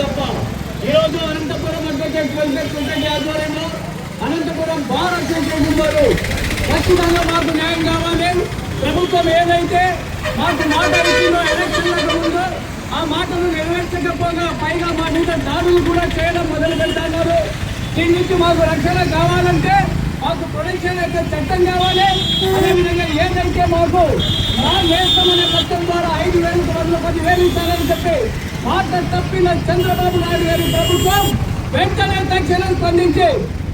తప్ప ఈరోజు Anantapuram advocate welfare society ఆధ్వర్యంలో అనంతపురం బార్ అసోసియేషన్ వారు ఖచ్చితంగా మాకు న్యాయం కావాలి. ప్రభుత్వం ఏదైతే మాకు మాట ఇచ్చిందో ఎలక్షన్లకు ముందు ఆ మాటను నెరవేర్చకపోగా పైగా మా మీద దాడులు కూడా చేయడం మొదలు పెడతాన్నారు. దీని నుంచి మాకు రక్షణ కావాలంటే మాకు ప్రొటెక్షన్ యొక్క చట్టం కావాలి. అదేవిధంగా ఏదైతే మాకు మా వేస్తామనే పథకం ద్వారా ఐదు వేలకు బదులు పది వేలు ఇస్తారని చెప్పి మాట తప్పిన చంద్రబాబు నాయుడు గారి ప్రభుత్వం వెంటనే తక్షణం స్పందించి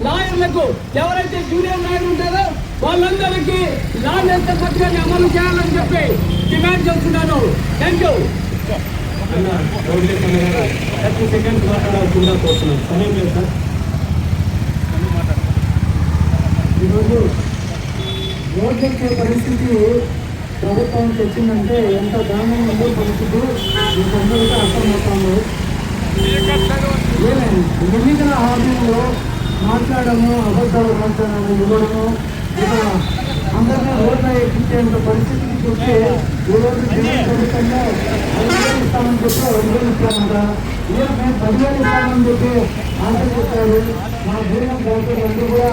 లాయర్లకు ఎవరైతే జూనియర్ లాయర్ ఉంటారో వాళ్ళందరికీ లా నేత పథకాన్ని అమలు చేయాలని చెప్పి డిమాండ్ చేస్తున్నాను. థ్యాంక్ యూ థర్టీ సెకండ్స్ మాట్లాడాల్సిందా కోరుతున్నాను సమయం లేదు సార్ ఈరోజు రోడ్డెక్కే పరిస్థితి ప్రభుత్వం తెచ్చిందంటే ఎంత దారుణంగా ఉందో పరిస్థితి మీకు అందరికీ అర్థమవుతాము ఏమే ఎన్నికల హామీలో మాట్లాడము అబద్ధాలు మాట్లాడము ఇవ్వడము ఇక అందరినీ రోడ్ల ఎక్కించేంత పరిస్థితికి చూస్తే ఈరోజు జగన్ ప్రభుత్వంలో ఇస్తామని చెప్పి రెండు వేలు ఇస్తామంట ఇదే మేము పదివేలు ఇస్తామని చెప్పి ఆశ చెప్పారు. మా జీవనం డాక్టర్ అందరూ కూడా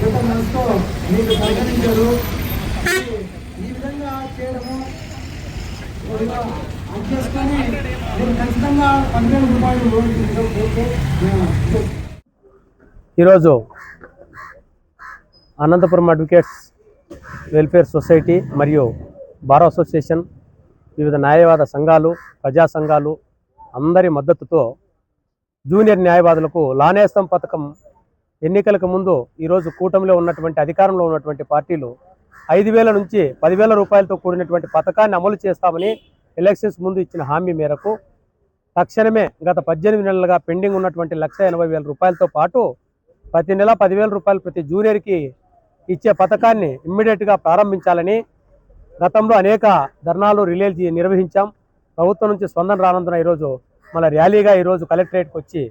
గత మనసుతో మీకు పరిగణించారు చేయడము. చేసుకొని మీరు ఖచ్చితంగా పదివేల రూపాయలు ఈరోజు అనంతపురం అడ్వకేట్స్ వెల్ఫేర్ సొసైటీ మరియు బార్ అసోసియేషన్ వివిధ న్యాయవాద సంఘాలు ప్రజా సంఘాలు అందరి మద్దతుతో జూనియర్ న్యాయవాదులకు లానేస్తం పథకం ఎన్నికలకు ముందు ఈరోజు కూటమిలో ఉన్నటువంటి అధికారంలో ఉన్నటువంటి పార్టీలు ఐదు వేల నుంచి పదివేల రూపాయలతో కూడినటువంటి పథకాన్ని అమలు చేస్తామని ఎలక్షన్స్ ముందు ఇచ్చిన హామీ మేరకు తక్షణమే గత పద్దెనిమిది నెలలుగా పెండింగ్ ఉన్నటువంటి లక్ష ఎనభై వేల రూపాయలతో పాటు ప్రతి నెల పదివేల రూపాయలు ప్రతి జూనియర్కి ఇచ్చే పథకాన్ని ఇమ్మీడియట్గా ప్రారంభించాలని గతంలో అనేక ధర్నాలు రిలేలు నిర్వహించాం. ప్రభుత్వం నుంచి స్పందన రానందున ఈరోజు మన ర్యాలీగా ఈరోజు కలెక్టరేట్కి వచ్చి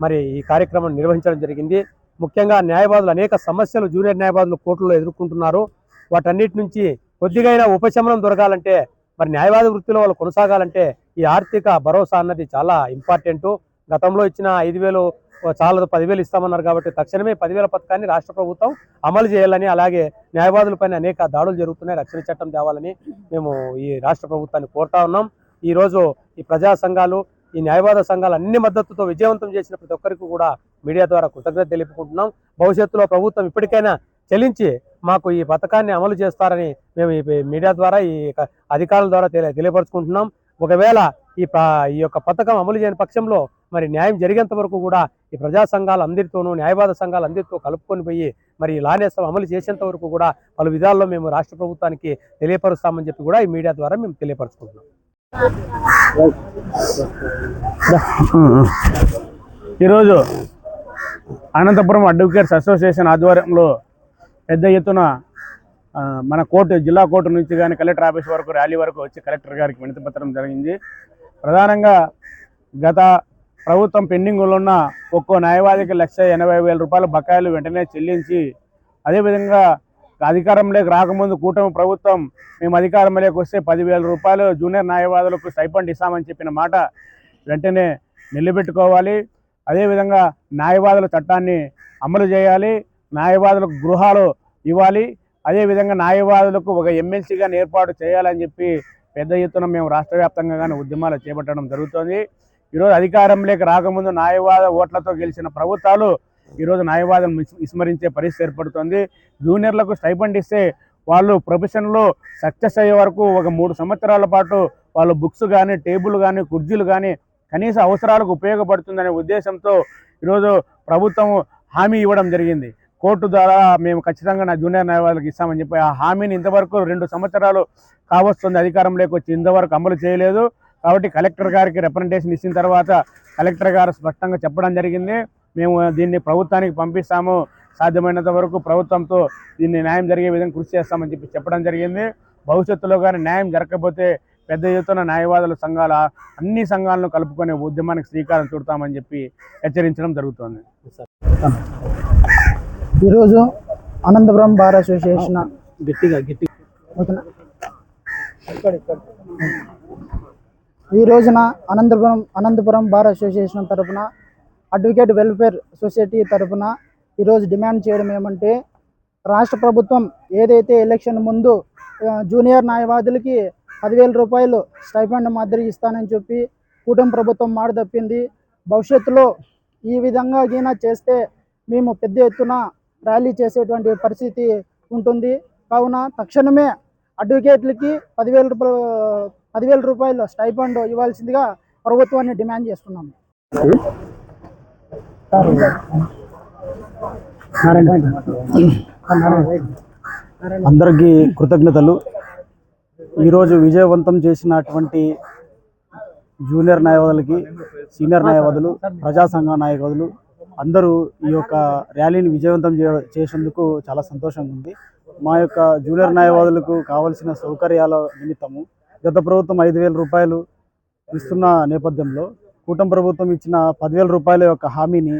మరి ఈ కార్యక్రమం నిర్వహించడం జరిగింది. ముఖ్యంగా న్యాయవాదులు అనేక సమస్యలు జూనియర్ న్యాయవాదులు కోర్టులో ఎదుర్కొంటున్నారు. వాటన్నిటి నుంచి కొద్దిగైనా ఉపశమనం దొరకాలంటే మరి న్యాయవాద వృత్తిలో వాళ్ళు కొనసాగాలంటే ఈ ఆర్థిక భరోసా అన్నది చాలా ఇంపార్టెంట్. గతంలో ఇచ్చిన ఐదు వేలు చాలా పదివేలు ఇస్తామన్నారు కాబట్టి తక్షణమే పదివేల పథకాన్ని రాష్ట్ర ప్రభుత్వం అమలు చేయాలని అలాగే న్యాయవాదులపైన అనేక దాడులు జరుగుతున్నాయి రక్షణ చట్టం తేవాలని మేము ఈ రాష్ట్ర ప్రభుత్వాన్ని కోరుతా ఉన్నాం. ఈరోజు ఈ ప్రజా సంఘాలు ఈ న్యాయవాద సంఘాలు అన్ని మద్దతుతో విజయవంతం చేసిన ప్రతి ఒక్కరికి కూడా మీడియా ద్వారా కృతజ్ఞత తెలుపుకుంటున్నాం. భవిష్యత్తులో ప్రభుత్వం ఇప్పటికైనా చెల్లించి మాకు ఈ పథకాన్ని అమలు చేస్తారని మేము ఈ మీడియా ద్వారా ఈ అధికారుల ద్వారా తెలియ తెలియపరుచుకుంటున్నాం. ఒకవేళ ఈ ఈ యొక్క పథకం అమలు చేయని పక్షంలో మరి న్యాయం జరిగేంత వరకు కూడా ఈ ప్రజా సంఘాలు అందరితోనూ న్యాయవాద సంఘాలు అందరితో కలుపుకొని పోయి మరి ఈ లానేస్తం అమలు చేసేంత వరకు కూడా పలు విధాల్లో మేము రాష్ట్ర ప్రభుత్వానికి తెలియపరుస్తామని చెప్పి కూడా ఈ మీడియా ద్వారా మేము తెలియపరుచుకుంటున్నాం. ఈరోజు అనంతపురం అడ్వకేట్స్ అసోసియేషన్ ఆధ్వర్యంలో పెద్ద ఎత్తున మన కోర్టు జిల్లా కోర్టు నుంచి కానీ కలెక్టర్ ఆఫీస్ వరకు ర్యాలీ వరకు వచ్చి కలెక్టర్ గారికి వినతి పత్రం జరిగింది. ప్రధానంగా గత ప్రభుత్వం పెండింగ్లో ఉన్న ఒక్కో న్యాయవాదికి లక్ష ఎనభై వేల రూపాయల బకాయిలు వెంటనే చెల్లించి అదేవిధంగా అధికారంలోకి రాకముందు కూటమి ప్రభుత్వం మేము అధికారంలోకి వస్తే పదివేల రూపాయలు జూనియర్ న్యాయవాదులకు స్టైపండ్ ఇస్తామని చెప్పిన మాట వెంటనే నిలబెట్టుకోవాలి. అదేవిధంగా న్యాయవాదుల చట్టాన్ని అమలు చేయాలి. న్యాయవాదులకు గృహాలు ఇవ్వాలి. అదేవిధంగా న్యాయవాదులకు ఒక ఎమ్మెల్సీగా ఏర్పాటు చేయాలని చెప్పి పెద్ద ఎత్తున మేము రాష్ట్ర వ్యాప్తంగా కానీ ఉద్యమాలు చేపట్టడం జరుగుతోంది. ఈరోజు అధికారంలోకి రాకముందు న్యాయవాద ఓట్లతో గెలిచిన ప్రభుత్వాలు ఈరోజు న్యాయవాదం విస్- విస్మరించే పరిస్థితి ఏర్పడుతోంది. జూనియర్లకు స్టైపండ్ ఇస్తే వాళ్ళు ప్రొఫెషన్లో సక్సెస్ అయ్యే వరకు ఒక మూడు సంవత్సరాల పాటు వాళ్ళు బుక్స్ కానీ టేబుల్ కానీ కుర్చీలు కానీ కనీస అవసరాలకు ఉపయోగపడుతుందనే ఉద్దేశంతో ఈరోజు ప్రభుత్వం హామీ ఇవ్వడం జరిగింది. కోర్టు ద్వారా మేము ఖచ్చితంగా నా జూనియర్ న్యాయవాదులకు ఇస్తామని చెప్పి ఆ హామీని ఇంతవరకు రెండు సంవత్సరాలు కావస్తుంది అధికారంలోకి వచ్చి ఇంతవరకు అమలు చేయలేదు. కాబట్టి కలెక్టర్ గారికి రిప్రజెంటేషన్ ఇచ్చిన తర్వాత కలెక్టర్ గారు స్పష్టంగా చెప్పడం జరిగింది. మేము దీన్ని ప్రభుత్వానికి పంపిస్తాము. సాధ్యమైనంత వరకు ప్రభుత్వంతో దీన్ని న్యాయం జరిగే విధంగా కృషి చేస్తామని చెప్పి చెప్పడం జరిగింది. భవిష్యత్తులో కానీ న్యాయం జరగకపోతే పెద్ద ఎత్తున న్యాయవాదుల సంఘాల అన్ని సంఘాలను కలుపుకొని ఉద్యమానికి శ్రీకారం చుడతామని చెప్పి హెచ్చరించడం జరుగుతోంది. ఈరోజు అనంతపురం బార్ అసోసియేషన్ గట్టిగా గట్టి ఓకేనా ఈ రోజున అనంతపురం అనంతపురం బార్ అసోసియేషన్ తరపున అడ్వకేట్ వెల్ఫేర్ సొసైటీ తరపున ఈరోజు డిమాండ్ చేయడం ఏమంటే రాష్ట్ర ప్రభుత్వం ఏదైతే ఎలక్షన్ ముందు జూనియర్ న్యాయవాదులకి పదివేల రూపాయలు స్టైఫండ్ మాదిరి ఇస్తానని చెప్పి కూటమి ప్రభుత్వం మాట తప్పింది. భవిష్యత్తులో ఈ విధంగా గీనా చేస్తే మేము పెద్ద ఎత్తున ర్యాలీ చేసేటువంటి పరిస్థితి ఉంటుంది. కావున తక్షణమే అడ్వకేట్లకి పదివేల రూపాయలు పదివేల రూపాయలు స్టైఫండ్ ఇవ్వాల్సిందిగా ప్రభుత్వాన్ని డిమాండ్ చేస్తున్నాము. అందరికీ కృతజ్ఞతలు. ఈరోజు విజయవంతం చేసినటువంటి జూనియర్ న్యాయవాదులకి సీనియర్ న్యాయవాదులు ప్రజా సంఘ నాయకులు అందరూ ఈ యొక్క ర్యాలీని విజయవంతం చేసేందుకు చాలా సంతోషంగా ఉంది. మా యొక్క జూనియర్ న్యాయవాదులకు కావలసిన సౌకర్యాల నిమిత్తము గత ప్రభుత్వం ఐదు వేల రూపాయలు ఇస్తున్న నేపథ్యంలో కూటమి ప్రభుత్వం ఇచ్చిన పదివేల రూపాయల యొక్క హామీని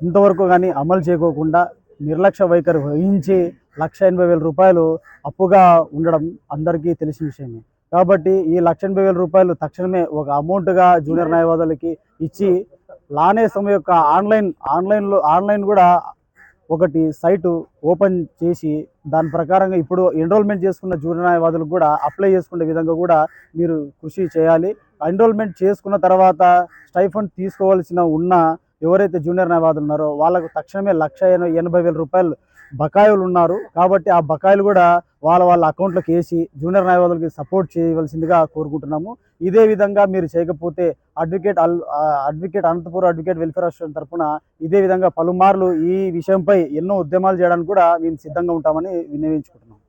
ఇంతవరకు కానీ అమలు చేయకోకుండా నిర్లక్ష్య వైఖరి వహించి లక్ష ఎనభై వేల రూపాయలు అప్పుగా ఉండడం అందరికీ తెలిసిన విషయమే. కాబట్టి ఈ లక్ష ఎనభై వేల రూపాయలు తక్షణమే ఒక అమౌంట్గా జూనియర్ న్యాయవాదులకి ఇచ్చి లానేసం యొక్క ఆన్లైన్ ఆన్లైన్లో ఆన్లైన్ కూడా ఒకటి సైటు ఓపెన్ చేసి దాని ప్రకారంగా ఇప్పుడు ఎన్రోల్మెంట్ చేసుకున్న జూనియర్ కూడా అప్లై చేసుకునే విధంగా కూడా మీరు కృషి చేయాలి. ఎన్రోల్మెంట్ చేసుకున్న తర్వాత స్టైఫండ్ తీసుకోవాల్సిన ఉన్న ఎవరైతే జూనియర్ న్యాయవాదులు ఉన్నారో వాళ్ళకు తక్షణమే లక్ష ఎనభై వేల రూపాయలు బకాయిలు ఉన్నారు. కాబట్టి ఆ బకాయిలు కూడా వాళ్ళ వాళ్ళ అకౌంట్లోకి వేసి జూనియర్ న్యాయవాదులకి సపోర్ట్ చేయవలసిందిగా కోరుకుంటున్నాము. ఇదే విధంగా మీరు చేయకపోతే advocate all advocate Anantapuram advocate welfare association తరఫున ఇదే విధంగా పలుమార్లు ఈ విషయంపై ఎన్నో ఉద్యమాలు చేయడానికి కూడా మేము సిద్ధంగా ఉంటామని వినియోగించుకుంటున్నాం